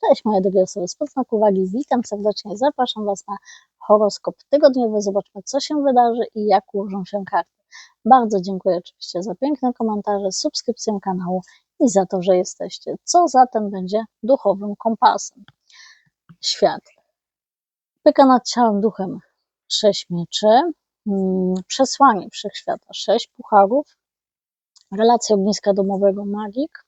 Cześć moje drogie osoby z podznak uwagi, witam serdecznie, zapraszam Was na horoskop tygodniowy, zobaczmy co się wydarzy i jak ułożą się karty. Bardzo dziękuję oczywiście za piękne komentarze, subskrypcję kanału i za to, że jesteście. Co zatem będzie duchowym kompasem? Świat. Pyka nad ciałem duchem. Sześć mieczy, mm, przesłanie wszechświata. Sześć pucharów, relacja ogniska domowego. Magik,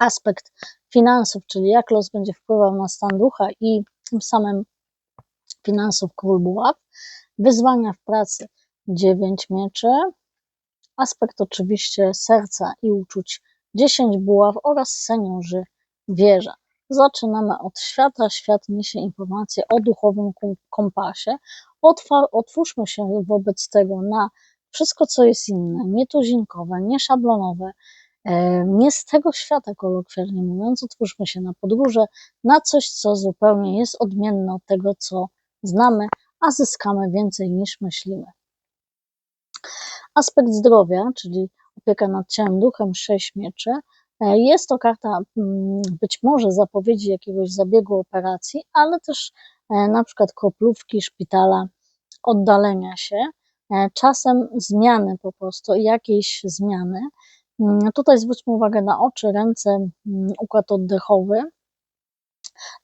aspekt finansów, czyli jak los będzie wpływał na stan ducha i tym samym finansów król buław, wyzwania w pracy dziewięć mieczy, aspekt oczywiście serca i uczuć 10 buław oraz seniorzy wieża. Zaczynamy od świata. Świat niesie informacje o duchowym kompasie. Otwórzmy się wobec tego na wszystko, co jest inne, nietuzinkowe, nieszablonowe, nie z tego świata, kolokwialnie mówiąc, otwórzmy się na podróże, na coś, co zupełnie jest odmienne od tego, co znamy, a zyskamy więcej niż myślimy. Aspekt zdrowia, czyli opieka nad ciałem, duchem, sześć mieczy. E, jest to karta mm, być może zapowiedzi jakiegoś zabiegu operacji, ale też e, na przykład kroplówki, szpitala, oddalenia się, czasem zmiany po prostu, jakiejś zmiany. Mm, tutaj zwróćmy uwagę na oczy, ręce, mm, układ oddechowy.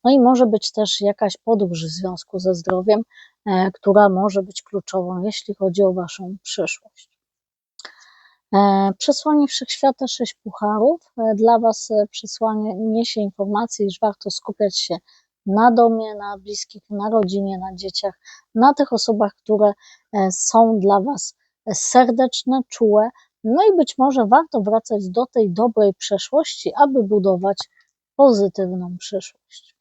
No i może być też jakaś podróż w związku ze zdrowiem, e, która może być kluczową, jeśli chodzi o Waszą przyszłość. E, przesłanie Wszechświata sześć pucharów. E, dla Was przesłanie niesie informację, iż warto skupiać się na domie, na bliskich, na rodzinie, na dzieciach, na tych osobach, które są dla Was serdeczne, czułe, no i być może warto wracać do tej dobrej przeszłości, aby budować pozytywną przyszłość.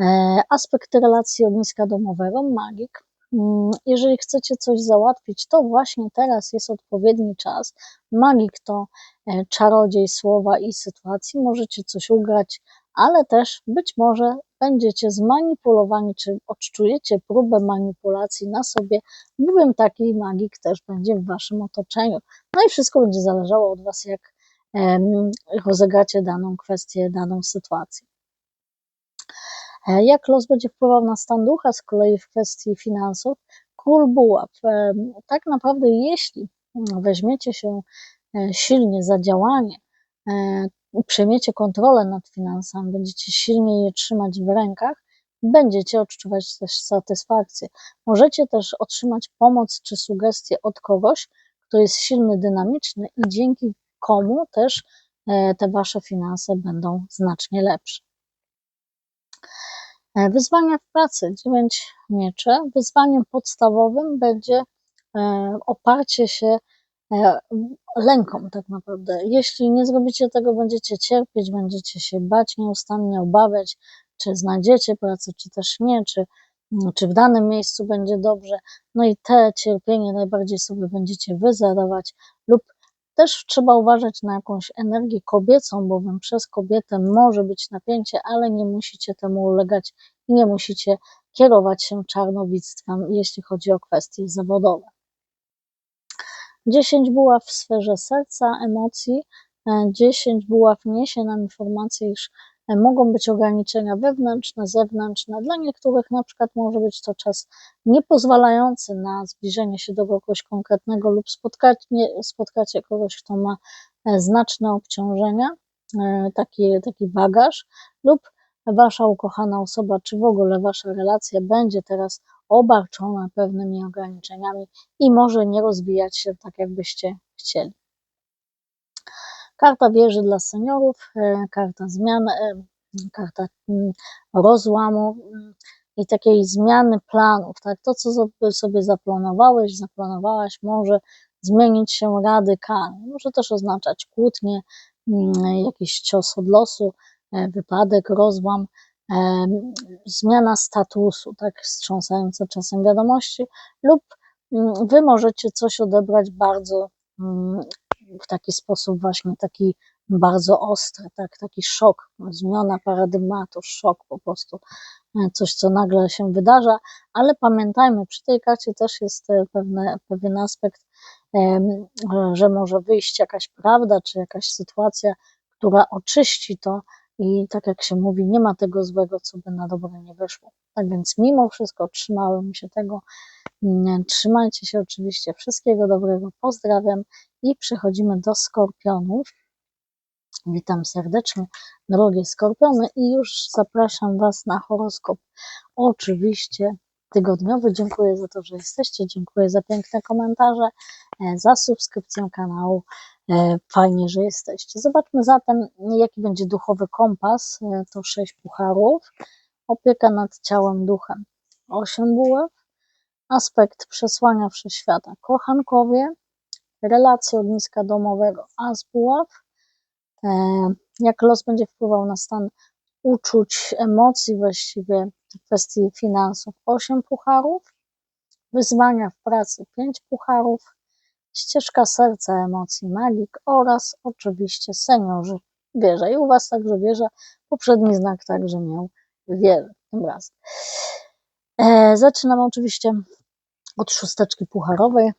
E, aspekt relacji ogniska domowego, magik. Mm, jeżeli chcecie coś załatwić, to właśnie teraz jest odpowiedni czas. Magik to e, czarodziej słowa i sytuacji. Możecie coś ugrać, ale też być może będziecie zmanipulowani, czy odczujecie próbę manipulacji na sobie, bowiem taki magik też będzie w waszym otoczeniu. No i wszystko będzie zależało od was, jak rozegracie daną kwestię, daną sytuację. E, jak los będzie wpływał na stan ducha z kolei w kwestii finansów? Król buław. Tak naprawdę, jeśli weźmiecie się e, silnie za działanie, e, przejmiecie kontrolę nad finansami, będziecie silnie je trzymać w rękach, będziecie odczuwać też satysfakcję. Możecie też otrzymać pomoc czy sugestie od kogoś, kto jest silny, dynamiczny i dzięki komu też e, te wasze finanse będą znacznie lepsze. E, wyzwania w pracy, 9 miecze. Wyzwaniem podstawowym będzie e, oparcie się lękom tak naprawdę. Jeśli nie zrobicie tego, będziecie cierpieć, będziecie się bać, nieustannie obawiać, czy znajdziecie pracę, czy też nie, czy, mm, czy w danym miejscu będzie dobrze. No i te cierpienie najbardziej sobie będziecie wyzerować lub też trzeba uważać na jakąś energię kobiecą, bowiem przez kobietę może być napięcie, ale nie musicie temu ulegać i nie musicie kierować się czarnowictwem, jeśli chodzi o kwestie zawodowe. 10 buław w sferze serca, emocji, 10 e, buław niesie nam informację, iż e, mogą być ograniczenia wewnętrzne, zewnętrzne. Dla niektórych na przykład może być to czas niepozwalający na zbliżenie się do kogoś konkretnego lub spotkanie, spotkacie kogoś, kto ma e, znaczne obciążenia, taki, taki bagaż, lub wasza ukochana osoba, czy w ogóle wasza relacja będzie teraz obarczona pewnymi ograniczeniami i może nie rozwijać się tak, jakbyście chcieli. Karta wieży dla seniorów, e, karta zmian, e, karta mm, rozłamu mm, i takiej zmiany planów. Tak? To, co sobie zaplanowałeś, zaplanowałaś, może zmienić się radykalnie. Może też oznaczać kłótnie, mm, jakiś cios od losu, wypadek, rozłam, zmiana statusu, tak wstrząsające czasem wiadomości, lub mm, wy możecie coś odebrać bardzo mm, w taki sposób właśnie taki bardzo ostry, tak, taki szok, zmiana paradygmatu, szok po prostu, e, coś, co nagle się wydarza, ale pamiętajmy, przy tej karcie też jest e, pewne, pewien aspekt, że może wyjść jakaś prawda, czy jakaś sytuacja, która oczyści to, i tak jak się mówi, nie ma tego złego, co by na dobre nie wyszło. Tak więc mimo wszystko trzymałem się tego. Mm, trzymajcie się oczywiście. Wszystkiego dobrego. Pozdrawiam i przechodzimy do skorpionów. Witam serdecznie, drogie skorpiony, i już zapraszam Was na horoskop. Oczywiście tygodniowy. Dziękuję za to, że jesteście. Dziękuję za piękne komentarze, e, za subskrypcję kanału. E, fajnie, że jesteście. Zobaczmy zatem, jaki będzie duchowy kompas. E, to sześć pucharów. Opieka nad ciałem, duchem. Osiem buław. Aspekt przesłania wszechświata. Kochankowie. Relacje ogniska domowego. As buław. Jak los będzie wpływał na stan uczuć, emocji właściwie w kwestii finansów 8 pucharów, wyzwania w pracy 5 pucharów, ścieżka serca, emocji, magik oraz oczywiście seniorzy wieża. I u Was także wieża, poprzedni znak także miał wieżę tym razem. E, zaczynam oczywiście od szósteczki pucharowej.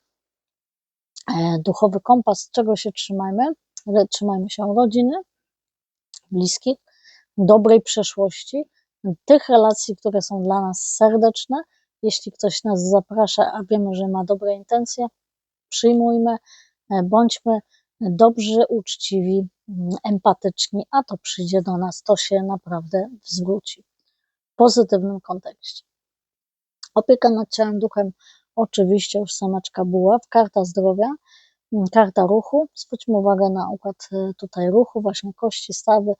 E, duchowy kompas, czego się trzymajmy? Trzymajmy się rodziny, bliskich, dobrej przeszłości, tych relacji, które są dla nas serdeczne. Jeśli ktoś nas zaprasza, a wiemy, że ma dobre intencje, przyjmujmy, e, bądźmy dobrzy, uczciwi, mm, empatyczni, a to przyjdzie do nas, to się naprawdę zwróci w pozytywnym kontekście. Opieka nad ciałem, duchem, oczywiście już sameczka buław, karta zdrowia, mm, karta ruchu. Zwróćmy uwagę na układ e, tutaj ruchu, właśnie kości, stawy,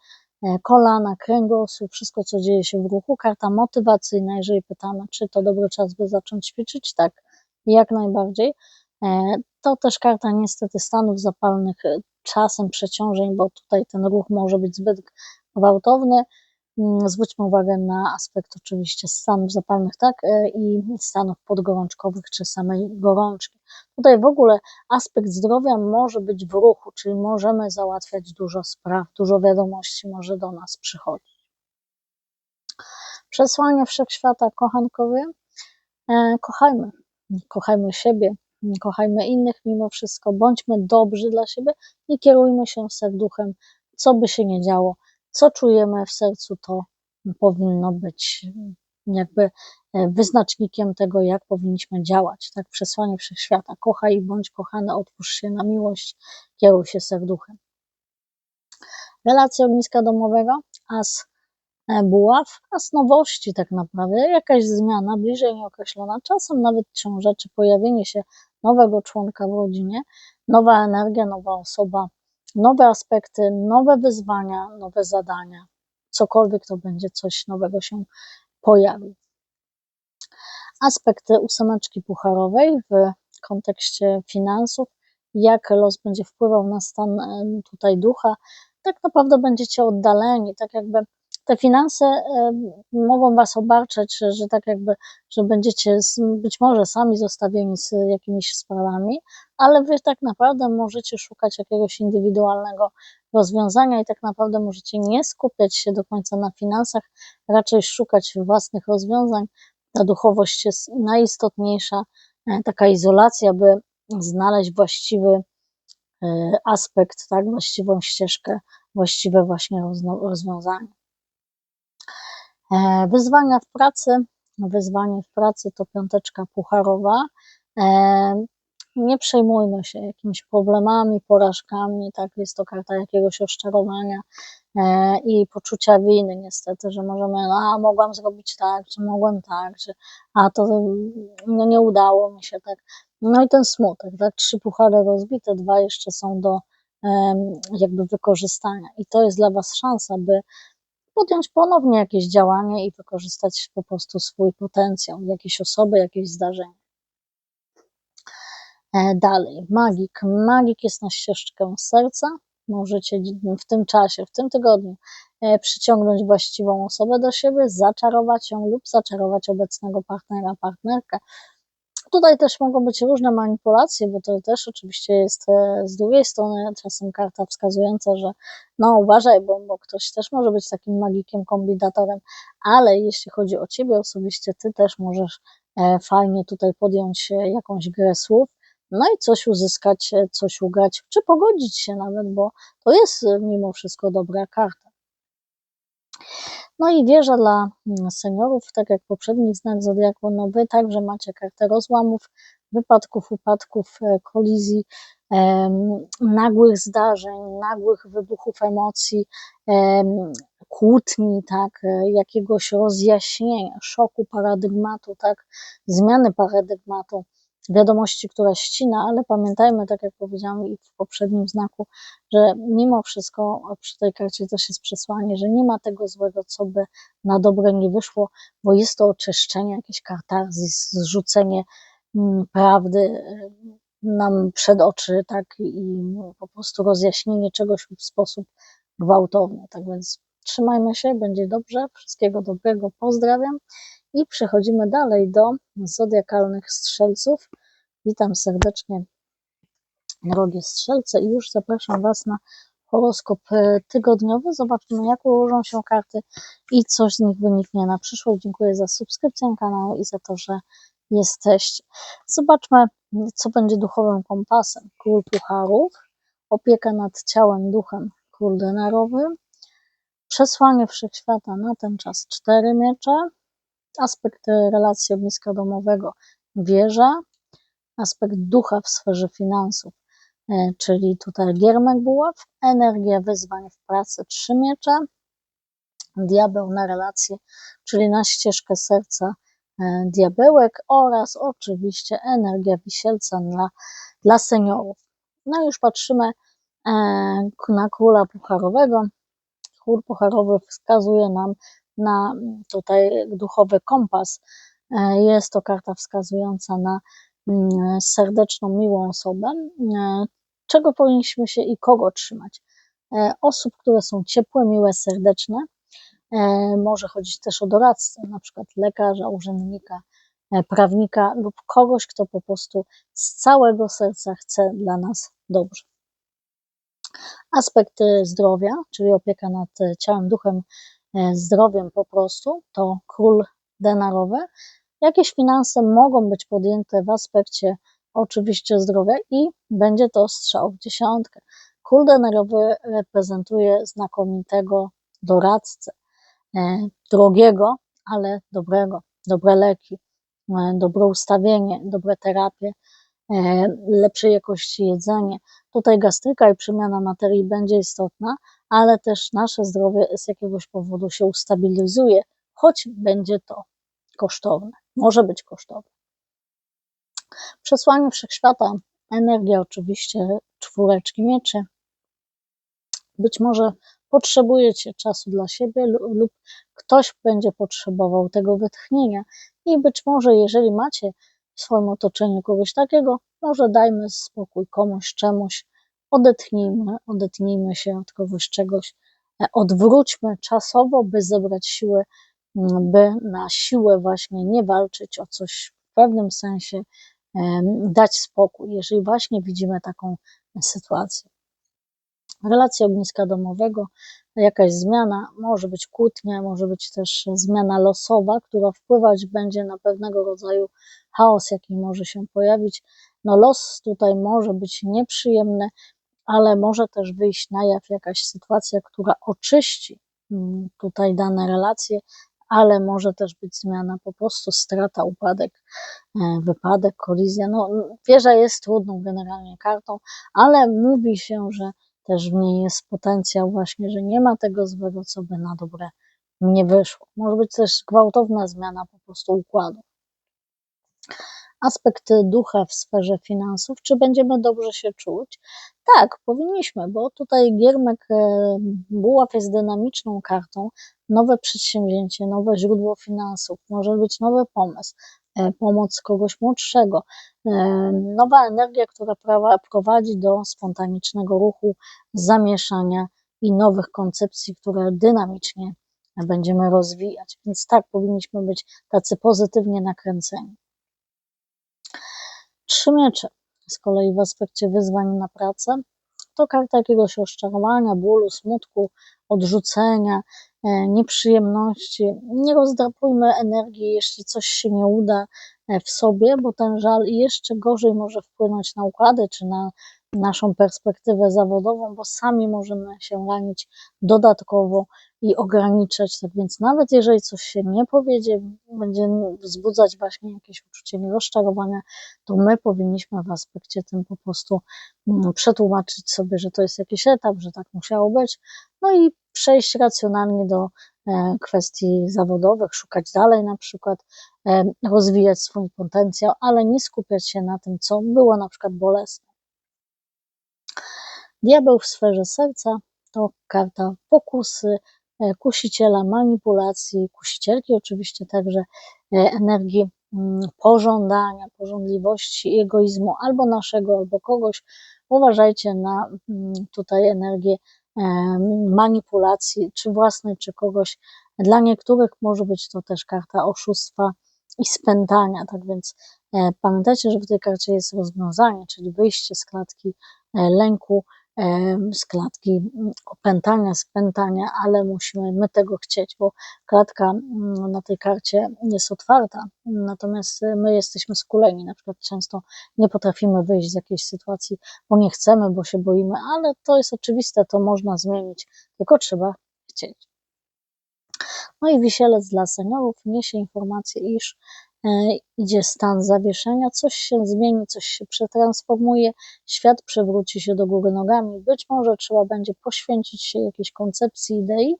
E, kolana, kręgosłup, wszystko co dzieje się w ruchu. Karta motywacyjna, jeżeli pytamy, czy to dobry czas, by zacząć ćwiczyć, tak, jak najbardziej. E, to też karta niestety stanów zapalnych, e, czasem przeciążeń, bo tutaj ten ruch może być zbyt gwałtowny. Mm, zwróćmy uwagę na aspekt oczywiście stanów zapalnych, tak, i stanów podgorączkowych, czy samej gorączki. Tutaj w ogóle aspekt zdrowia może być w ruchu, czyli możemy załatwiać dużo spraw, dużo wiadomości może do nas przychodzić. Przesłanie wszechświata, kochankowie, e, kochajmy, kochajmy siebie, kochajmy innych mimo wszystko, bądźmy dobrzy dla siebie i kierujmy się serduchem, co by się nie działo, co czujemy w sercu, to powinno być jakby e, wyznacznikiem tego, jak powinniśmy działać. Tak, przesłanie wszechświata. Kochaj i bądź kochany, otwórz się na miłość, kieruj się serduchem. Relacja ogniska domowego, as e, buław, as nowości tak naprawdę, jakaś zmiana bliżej nieokreślona, czasem nawet ciąża, czy pojawienie się nowego członka w rodzinie, nowa energia, nowa osoba, nowe aspekty, nowe wyzwania, nowe zadania. Cokolwiek to będzie, coś nowego się pojawi. Aspekty ósemeczki pucharowej w kontekście finansów, jak los będzie wpływał na stan e, tutaj ducha, tak naprawdę będziecie oddaleni, tak jakby te finanse mogą Was obarczać, że, że tak jakby, że będziecie być może sami zostawieni z jakimiś sprawami, ale Wy tak naprawdę możecie szukać jakiegoś indywidualnego rozwiązania i tak naprawdę możecie nie skupiać się do końca na finansach, raczej szukać własnych rozwiązań. Ta duchowość jest najistotniejsza, e, taka izolacja, by znaleźć właściwy e, aspekt, tak, właściwą ścieżkę, właściwe właśnie rozwiązanie. E, wyzwania w pracy. Wyzwanie w pracy to piąteczka pucharowa. E, nie przejmujmy się jakimiś problemami, porażkami, tak, jest to karta jakiegoś rozczarowania e, i poczucia winy niestety, że możemy, a mogłam zrobić tak, czy mogłem tak, czy a to no, nie udało mi się tak. No i ten smutek, tak, trzy puchary rozbite, dwa jeszcze są do jakby wykorzystania i to jest dla Was szansa, by podjąć ponownie jakieś działanie i wykorzystać po prostu swój potencjał, jakieś osoby, jakieś zdarzenia. E, dalej, magik. Magik jest na ścieżkę serca. Możecie w tym czasie, w tym tygodniu e, przyciągnąć właściwą osobę do siebie, zaczarować ją lub zaczarować obecnego partnera, partnerkę. Tutaj też mogą być różne manipulacje, bo to też oczywiście jest e, z drugiej strony czasem karta wskazująca, że no uważaj, bo, bo ktoś też może być takim magikiem, kombinatorem, ale jeśli chodzi o ciebie osobiście, ty też możesz e, fajnie tutaj podjąć jakąś grę słów, no i coś uzyskać, e, coś ugrać, czy pogodzić się nawet, bo to jest mimo wszystko dobra karta. No i wieża dla mm, seniorów, tak jak poprzedni znak Zodiaku, no Wy także macie kartę rozłamów, wypadków, upadków, e, kolizji, nagłych zdarzeń, nagłych wybuchów emocji, kłótni, tak, e, jakiegoś rozjaśnienia, szoku paradygmatu, tak, zmiany paradygmatu, wiadomości, która ścina, ale pamiętajmy, tak jak powiedziałam i w poprzednim znaku, że mimo wszystko przy tej karcie też jest przesłanie, że nie ma tego złego, co by na dobre nie wyszło, bo jest to oczyszczenie, jakieś katarzis, zrzucenie mm, prawdy e, nam przed oczy, tak, i po prostu rozjaśnienie czegoś w sposób gwałtowny. Tak więc trzymajmy się, będzie dobrze, wszystkiego dobrego, pozdrawiam i przechodzimy dalej do zodiakalnych strzelców. Witam serdecznie, drogie strzelce, i już zapraszam Was na horoskop e, tygodniowy. Zobaczmy, jak ułożą się karty i coś z nich wyniknie na przyszłość. Dziękuję za subskrypcję kanału i za to, że jesteście. Zobaczmy, co będzie duchowym kompasem. Król pucharów, opieka nad ciałem, duchem, król denarowy, przesłanie wszechświata na ten czas cztery miecze, aspekt relacji ogniska domowego, wieża, aspekt ducha w sferze finansów, e, czyli tutaj giermek buław, energia wyzwań w pracy, trzy miecze, diabeł na relacje, czyli na ścieżkę serca, e, diabełek oraz oczywiście energia wisielca dla, dla seniorów. No już patrzymy e, na króla pucharowego. Król pucharowy wskazuje nam na tutaj duchowy kompas. Jest to karta wskazująca na Mm, serdeczną, miłą osobę, e, czego powinniśmy się i kogo trzymać. E, osób, które są ciepłe, miłe, serdeczne. E, może chodzić też o doradcę, na przykład lekarza, urzędnika, prawnika lub kogoś, kto po prostu z całego serca chce dla nas dobrze. Aspekt zdrowia, czyli opieka nad ciałem, duchem, zdrowiem po prostu, to król denarowy, Jakieś finanse mogą być podjęte w aspekcie oczywiście zdrowia i będzie to strzał w dziesiątkę. Kul denerowy reprezentuje znakomitego doradcę, e, drogiego, ale dobrego, dobre leki, e, dobre ustawienie, dobre terapie, e, lepszej jakości jedzenie. Tutaj gastryka i przemiana materii będzie istotna, ale też nasze zdrowie z jakiegoś powodu się ustabilizuje, choć będzie to kosztowne może być kosztowe. Przesłanie wszechświata, energia oczywiście czwóreczki mieczy. Być może potrzebujecie czasu dla siebie lub ktoś będzie potrzebował tego wytchnienia i być może jeżeli macie w swoim otoczeniu kogoś takiego, może dajmy spokój komuś, czemuś, odetchnijmy, odetnijmy się od kogoś czegoś, e, odwróćmy czasowo, by zebrać siły by na siłę właśnie nie walczyć o coś w pewnym sensie, dać spokój, jeżeli właśnie widzimy taką sytuację. Relacja ogniska domowego, jakaś zmiana, może być kłótnia, może być też zmiana losowa, która wpływać będzie na pewnego rodzaju chaos, jaki może się pojawić. No los tutaj może być nieprzyjemny, ale może też wyjść na jaw jakaś sytuacja, która oczyści mm, tutaj dane relacje, ale może też być zmiana, po prostu strata, upadek, e, wypadek, kolizja. No, wieża jest trudną generalnie kartą, ale mówi się, że też w niej jest potencjał właśnie, że nie ma tego złego, co by na dobre nie wyszło. Może być też gwałtowna zmiana po prostu układu. Aspekt ducha w sferze finansów, czy będziemy dobrze się czuć? Tak, powinniśmy, bo tutaj Giermek e, Buław jest dynamiczną kartą, nowe przedsięwzięcie, nowe źródło finansów, może być nowy pomysł, e, pomoc kogoś młodszego, e, nowa energia, która prowadzi do spontanicznego ruchu, zamieszania i nowych koncepcji, które dynamicznie będziemy rozwijać. Więc tak, powinniśmy być tacy pozytywnie nakręceni. Trzy miecze z kolei w aspekcie wyzwań na pracę to karta jakiegoś rozczarowania, bólu, smutku, odrzucenia, e, nieprzyjemności. Nie rozdrapujmy energii, jeśli coś się nie uda e, w sobie, bo ten żal jeszcze gorzej może wpłynąć na układy czy na naszą perspektywę zawodową, bo sami możemy się ranić dodatkowo i ograniczać. Tak więc nawet jeżeli coś się nie powiedzie, będzie wzbudzać właśnie jakieś uczucie rozczarowania, to my powinniśmy w aspekcie tym po prostu mm, przetłumaczyć sobie, że to jest jakiś etap, że tak musiało być, no i przejść racjonalnie do e, kwestii zawodowych, szukać dalej na przykład, e, rozwijać swój potencjał, ale nie skupiać się na tym, co było na przykład bolesne. Diabeł w sferze serca to karta pokusy, e, kusiciela, manipulacji, kusicielki oczywiście także e, energii mm, pożądania, pożądliwości, egoizmu albo naszego, albo kogoś. Uważajcie na mm, tutaj energię e, manipulacji, czy własnej, czy kogoś. Dla niektórych może być to też karta oszustwa i spętania, tak więc pamiętajcie, że w tej karcie jest rozwiązanie, czyli wyjście z klatki lęku, z klatki opętania, spętania, ale musimy my tego chcieć, bo klatka mm, na tej karcie jest otwarta, natomiast my jesteśmy skuleni, na przykład często nie potrafimy wyjść z jakiejś sytuacji, bo nie chcemy, bo się boimy, ale to jest oczywiste, to można zmienić, tylko trzeba chcieć. No i wisielec dla seniorów niesie informację, iż E, idzie stan zawieszenia, coś się zmieni, coś się przetransformuje, świat przewróci się do góry nogami. Być może trzeba będzie poświęcić się jakiejś koncepcji, idei,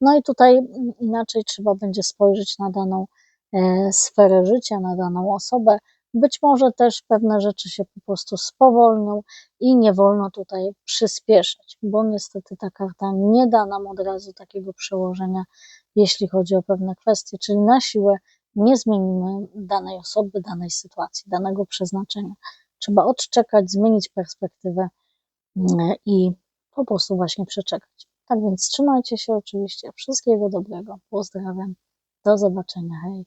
no i tutaj inaczej trzeba będzie spojrzeć na daną e, sferę życia, na daną osobę. Być może też pewne rzeczy się po prostu spowolnią i nie wolno tutaj przyspieszać, bo niestety ta karta nie da nam od razu takiego przełożenia, jeśli chodzi o pewne kwestie, czyli na siłę nie zmienimy danej osoby, danej sytuacji, danego przeznaczenia. Trzeba odczekać, zmienić perspektywę mm, i po prostu właśnie przeczekać. Tak więc trzymajcie się oczywiście. Wszystkiego dobrego. Pozdrawiam. Do zobaczenia. Hej.